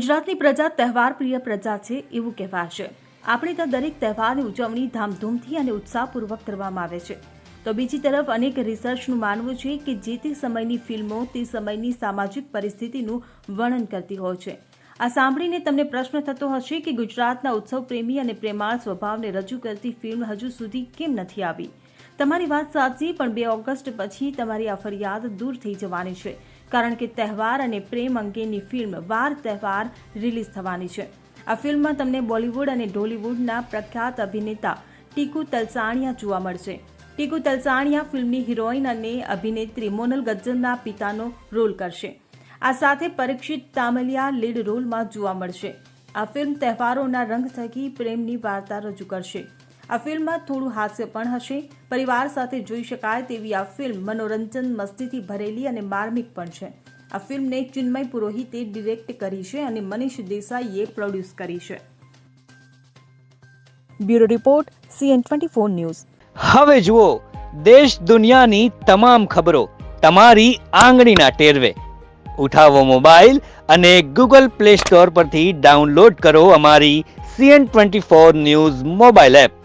ગુજરાતની પ્રજા તહેવાર પ્રિય પ્રજા છે એવું કહેવાશે આપણે ત્યાં દરેક તહેવારની ઉજવણી ધામધૂમથી અને ઉત્સાહપૂર્વક કરવામાં આવે છે. તો બીજી તરફ અનેક રિસર્ચનું માનવું છે કે જે તે સમયની ફિલ્મો, તે સમયની સામાજિક પરિસ્થિતિનું વર્ણન કરતી હોય છે. આ સાંભળીને તમને પ્રશ્ન થતો હશે કે ગુજરાતના ઉત્સવ પ્રેમી અને પ્રેમાળ સ્વભાવને રજૂ કરતી ફિલ્મ હજુ સુધી કેમ નથી આવી? તમારી વાત સાચી, પણ બે ઓગસ્ટ પછી તમારી આ ફરિયાદ દૂર થઈ જવાની છે. કારણ કે તહેવાર અને પ્રેમ અંગેની ફિલ્મ વાર તહેવાર રિલીઝ થવાની છે. આ ફિલ્મમાં તમને બોલિવૂડ અને ઢોલિવૂડના પ્રખ્યાત અભિનેતા ટીકુ તલસાણિયા જોવા મળશે. ટીકુ તલસાણિયા ફિલ્મની હિરોઈન અને અભિનેત્રી મોનલ ગજ્જરના પિતાનો રોલ કરશે. આ સાથે પરીક્ષિત તામલિયા લીડ રોલમાં જોવા મળશે. આ ફિલ્મ તહેવારોના રંગ થકી પ્રેમની વાર્તા રજૂ કરશે. આ ફિલ્મમાં થોડું હાસ્ય પણ હશે. પરિવાર સાથે જોઈ શકાય તેવી આ ફિલ્મ મનોરંજન મસ્તીથી ભરેલી અને માર્મિક પણ છે. આ ફિલ્મને ચિન્મય પુરોહિતે ડિરેક્ટ કરી છે અને મનીષ દેસાઈએ પ્રોડ્યુસ કરી છે. Bureau report, CN twenty four news. હવે જુઓ, દેશ દુનિયાની તમામ ખબરો તમારી આંગળીના ટેરવે. ઉઠાવો મોબાઈલ અને ગૂગલ પ્લે સ્ટોર પરથી ડાઉનલોડ કરો અમારી CN twenty four news mobile app.